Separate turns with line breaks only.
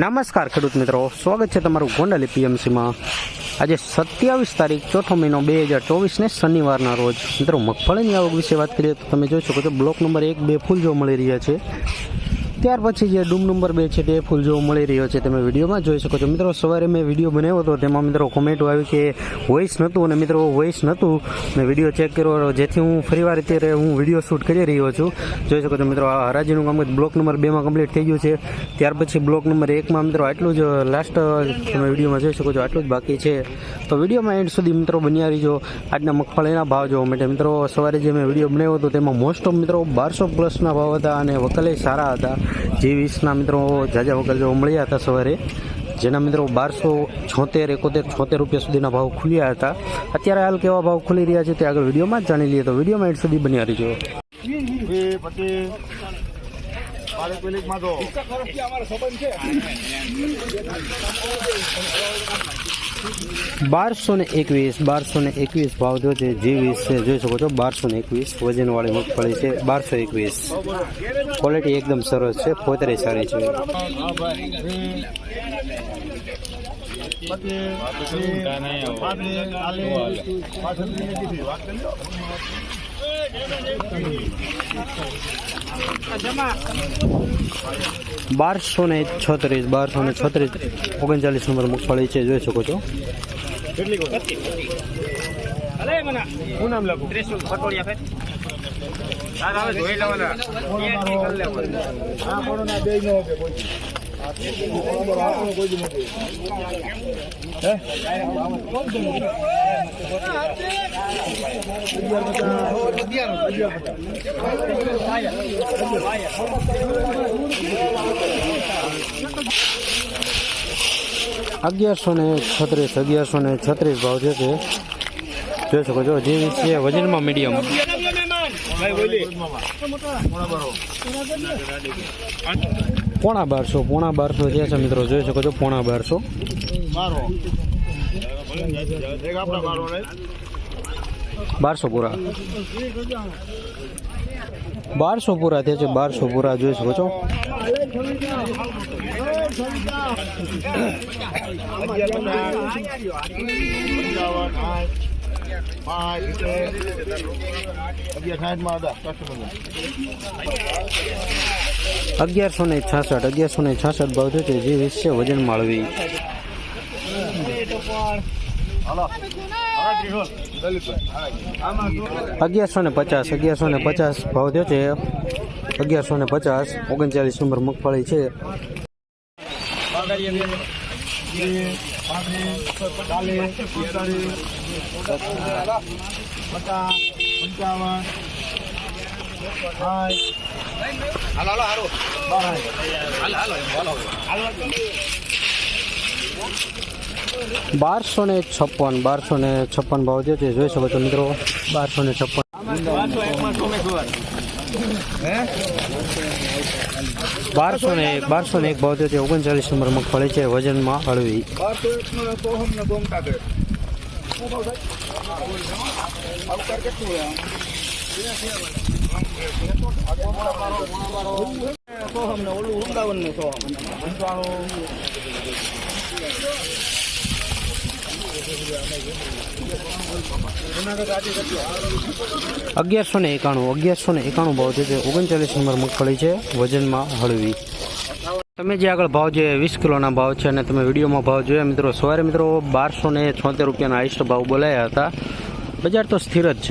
નમસ્કાર ખેડૂત મિત્રો. સ્વાગત છે તમારું ગોંડલ એપીએમસીમાં આજે સત્યાવીસ તારીખ, ચોથો મહિનો બે હજાર ચોવીસને શનિવારના રોજ. મિત્રો, મગફળીની આવક વિશે વાત કરીએ તો તમે જોઈ શકો છો, બ્લોક નંબર એક બે ફૂલ જોવા મળી રહ્યા છે. ત્યાર પછી જે ડૂમ નંબર બે છે તે ફૂલ જોવા મળી રહ્યો છે તમે વિડીયોમાં જોઈ શકો છો. મિત્રો, સવારે મેં વીડિયો બનાવ્યો હતો, તેમાં મિત્રો કોમેન્ટો આવી કે વોઇસ નહોતું અને મિત્રો વોઇસ નહોતું મેં વીડિયો ચેક કર્યો જેથી હું ફરીવાર અત્યારે હું વીડિયો શૂટ કરી રહ્યો છું. જોઈ શકો છો મિત્રો, આ હરાજીનું કામ બ્લોક નંબર બેમાં કમ્પ્લીટ થઈ ગયું છે. ત્યાર પછી બ્લોક નંબર એકમાં મિત્રો આટલું જ લાસ્ટ તમે વિડીયોમાં જોઈ શકો છો, આટલું જ બાકી છે. તો વિડીયોમાં એન્ડ સુધી મિત્રો બન્યા રહીજો. આજના મગફળીના ભાવ જોવા માટે મિત્રો, સવારે જે મેં વીડિયો બનાવ્યો હતો તેમાં મોસ્ટ ઓફ મિત્રો બારસો પ્લસના ભાવ હતા અને વકલે સારા હતા. જી વીસના મિત્રો જાજા વગર જોવા મળ્યા હતા સવારે, જેના મિત્રો બારસો છોતેર, એકોતેર, છોતેર રૂપિયા સુધીના ભાવ ખુલ્યા હતા. અત્યારે હાલ કેવા ભાવ ખુલી રહ્યા છે તે આગળ વિડીયોમાં જ જાણી લઈએ. તો વિડીયોમાં એન્ડ સુધી બન્યા રહીજો.
તો
બારસો ને એકવીસ બારસો ને એકવીસ ભાવ જો છે. જી છે જોઈ શકો છો બારસો ને એકવીસ વજનવાળી મગફળી છે. બારસો એકવીસ. ક્વોલિટી એકદમ સરસ છે. પોતરે સારી છે. બારસો ને છત્રીસ બારસો ને છત્રીસ. ઓગણચાલીસ નંબર મગફળી છે જોઈ શકો છો.
શું નામ
અગિયારસો ને છત્રીસ, અગિયારસો ને છત્રીસ ભાવ છે તે. જોઈ શકો છો, જે છે વજનમાં મીડિયમ પોણા બારસો પોણા બારસો જે છે મિત્રો, જોઈ શકો છો પોણા બારસો બારસો પૂરા. બારસો પૂરા થયા છે, બારસો પૂરા, જોઈ શકો છો.
પાંચ સિત્તેર અગિયાર સાઠમાં હતા કસ્ટમર
અગિયારસો ને છાસઠ અગિયારસો ને છાસઠ ભાવ છે જે વીસ છે વજન માળવી. અગિયારસો ને પચાસ અગિયારસો ને પચાસ ભાવ થયો છે અગિયારસો ને પચાસ ઓગણચાલીસ નંબર મગફળી છે.
સાઠ
બારસો ને છપ્પન, બારસો ને છપ્પન ભાવ જે જોઈ શકો છો મિત્રો. બારસો ને છપ્પન. બારસો ને બારસો ને એક થયો ઓગણચાલીસ નંબર મગફળી છે વજનમાં હળવી. અગિયારસો ને એકાણું, અગિયારસો ને એકાણું ભાવ છે તે ઓગણચાલીસ નંબર મગફળી છે, વજનમાં હળવી. તમે જે આગળ ભાવ જે વીસ કિલોના ભાવ છે અને તમે વિડીયોમાં ભાવ જોયા મિત્રો, સવારે મિત્રો બારસો ને છોતેર રૂપિયાના આઈસ્ટ ભાવ બોલાયા હતા. બજાર તો સ્થિર જ છે.